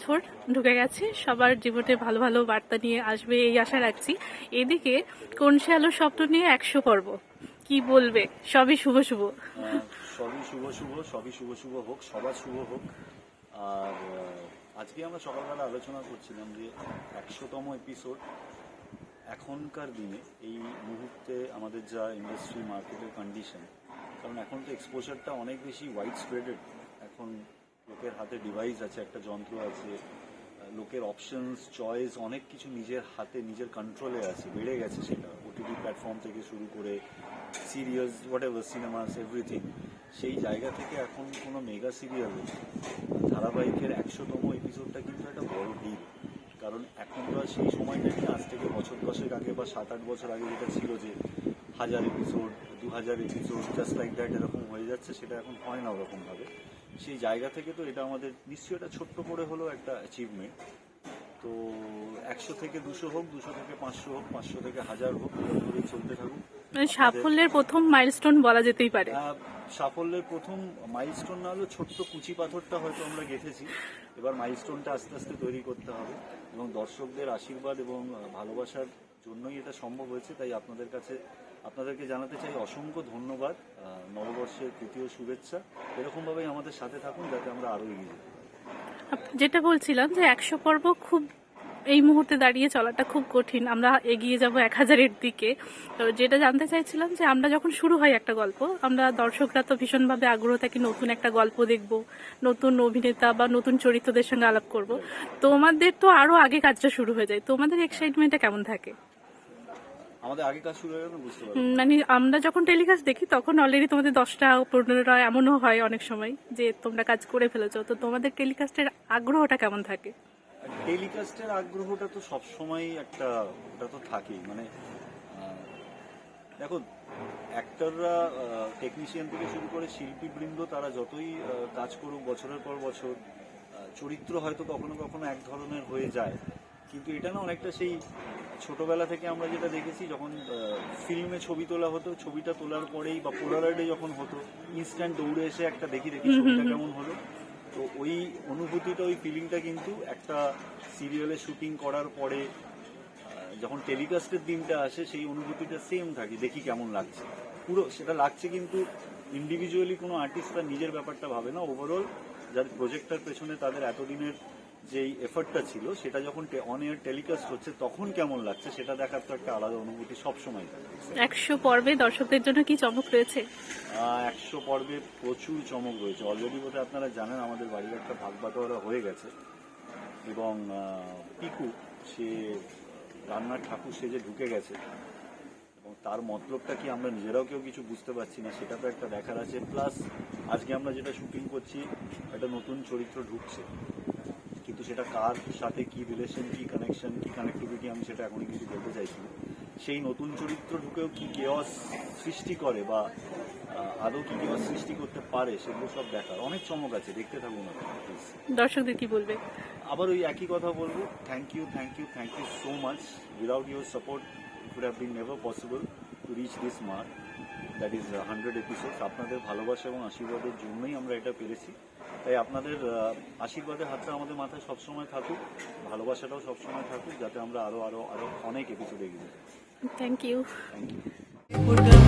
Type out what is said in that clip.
বছর ঢুকে গেছে। সবার জীবনে ভালো ভালো বার্তা নিয়ে আসবে এই আশা রাখছি। এদিকে কোন সে আলো স্বপ্ন নিয়ে একশো পর্ব। কি বলবে? সবই শুভ শুভ। সবই শুভ শুভ, সবই শুভ শুভ হোক, সবার শুভ হোক। আর আজকে আমরা সকালবেলা আলোচনা করছিলাম যে একশোতম এপিসোড এখনকার দিনে এই মুহূর্তে আমাদের যা ইন্ডাস্ট্রি মার্কেটের কন্ডিশন কারণ এখন তো এক্সপোজারটা অনেক বেশি ওয়াইড স্প্রেডেড এখন লোকের হাতে ডিভাইস আছে, একটা যন্ত্র আছে লোকের অপশনস চয়েস অনেক কিছু নিজের হাতে, নিজের কন্ট্রোলে আছে, বেড়ে গেছে সেটা। ওটিটি প্ল্যাটফর্ম থেকে শুরু করে serials whatever cinemas everything সেই জায়গা থেকে এখন কোনো মেগা সিরিয়াল ধারাবাহিকের একশোতম এপিসোডটা কিন্তু একটা বড় ডিল কারণ এখন তো সেই সময়টা নেই, আজ থেকে বছর দশেক আগে বা সাত আট বছর আগে যেটা ছিল যে, হাজার এপিসোড দু হাজার এপিসোড জাস্ট লাইক দ্যাট এরকম হয়ে যাচ্ছে, সেটা এখন হয় না ওরকমভাবে। সেই জায়গা থেকে তো এটা আমাদের নিশ্চয়ই এটা ছোট্ট করে হলেও একটা অ্যাচিভমেন্ট তো একশো থেকে দুশো হোক দুশো থেকে পাঁচশো হোক পাঁচশো থেকে হাজার হোক চলতে থাকুক। মানে সাফল্যের প্রথম মাইলস্টোন বলা যেতেই পারে। সাফল্যের প্রথম মাইলস্টোন না হলেও ছোট্ট কুচি পাথরটা হয়তো আমরা গেঁথেছি। এবার মাইলস্টোনটা আস্তে আস্তে তৈরি করতে হবে এবং দর্শকদের আশীর্বাদ এবং ভালোবাসার জন্যই এটা সম্ভব হয়েছে। তাই আপনাদের কাছে, আপনাদেরকে জানাতে চাই অসংখ্য ধন্যবাদ নববর্ষের তৃতীয় শুভেচ্ছা। এরকমভাবেই আমাদের সাথে থাকুন যাতে আমরা আরও এগিয়ে যেতে পারি। যেটা বলছিলাম যে একশো পর্ব খুব এই মুহূর্তে দাঁড়িয়ে চলাটা খুব কঠিন। আমরা এগিয়ে যাব এক হাজারের দিকে। তো যেটা জানতে চাইছিলাম যে আমরা যখন শুরু হয় একটা গল্প আমরা দর্শকরা তো ভীষণভাবে আগ্রহ থাকি নতুন একটা গল্প দেখব নতুন অভিনেতা বা নতুন চরিত্রদের সঙ্গে আলাপ করব। তোমাদের তো আরও আগে কাজটা শুরু হয়ে যায়। তোমাদের এক্সাইটমেন্টটা কেমন থাকে? আমাদের আগে কাজ শুরু হয়ে গেল বুঝতে পারব। মানে আমরা যখন টেলিকাস্ট দেখি তখন অলরেডি তোমাদের দশটা পনেরোটা এমনও হয় অনেক সময় যে তোমরা কাজ করে ফেলেছো। তো তোমাদের টেলিকাস্টের আগ্রহটা কেমন থাকে? টেলিকাস্টের আগ্রহটা তো সবসময় একটা ওটা তো থাকেই। মানে দেখো অ্যাক্টররা টেকনিশিয়ান থেকে শুরু করে শিল্পীবৃন্দ তারা যতই কাজ করুক বছরের পর বছর চরিত্র হয়তো কখনো কখনো এক ধরনের হয়ে যায়। কিন্তু এটা না অনেকটা সেই ছোটবেলা থেকে আমরা যেটা দেখেছি যখন ফিল্মে ছবি তোলা হতো ছবিটা তোলার পরেই বা পোলারয়েডে যখন হতো ইনস্ট্যান্ট দৌড়ে এসে একটা দেখি দেখি ছবিটা কেমন হলো। তো ওই অনুভূতিটা, ওই ফিলিংটা কিন্তু একটা সিরিয়ালে শুটিং করার পরে যখন টেলিকাস্টের দিনটা আসে, সেই অনুভূতিটা সেম থাকে, দেখি কেমন লাগছে। পুরো সেটা লাগছে কিন্তু ইন্ডিভিজুয়ালি কোনো আর্টিস্ট তার নিজের ব্যাপারটা ভাবে না। ওভারঅল যার প্রজেক্টটার পেছনে তাদের এতদিনের যেই এফার্টটা ছিল সেটা যখন অন এয়ার টেলিকাস্ট হচ্ছে তখন কেমন লাগছে? সেটা দেখার তো একটা আলাদা অনুভূতি সবসময় একশো পর্বে দর্শকদের জন্য কি চমক রয়েছে? একশো পর্বে প্রচুর চমক রয়েছে। অলরেডি বোধহয় আপনারা জানেন আমাদের বাড়ির একটা ভাগ বাটোয়ারা হয়ে গেছে। এবং পিকু সে রান্নার ঠাকুর সেজে ঢুকে গেছে। এবং তার মতলবটা কি আমরা নিজেরাও কেউ কিছু বুঝতে পারছি না সেটা তো একটা দেখার আছে। প্লাস আজকে আমরা যেটা শুটিং করছি একটা নতুন চরিত্র ঢুকছে। কিন্তু সেটা কার সাথে কি রিলেশন কি কানেকশন কি কানেক্টিভিটি আমি সেটা এখনই কিছু বলতে চাইছি সেই নতুন চরিত্র ঢুকেও কি কেওয়াস সৃষ্টি করে বা আদৌ কি কেওয়াস সৃষ্টি করতে পারে সেগুলো সব দেখার। অনেক চমক আছে দেখতে থাকুন দর্শকদের কি বলবে? আবার ওই একই কথা বলব thank you thank you thank you so much without your support would have been never possible to reach this mark that is hundred episodes আপনাদের ভালোবাসা এবং আশীর্বাদের জন্যই আমরা এটা পেরেছি। তাই আপনাদের আহ, আশীর্বাদের হাতটা আমাদের মাথায় সবসময় থাকুক ভালোবাসাটাও সবসময় থাকুক যাতে আমরা আরও আরও আরও অনেক এপিসোড এগিয়ে যাই। Thank you thank you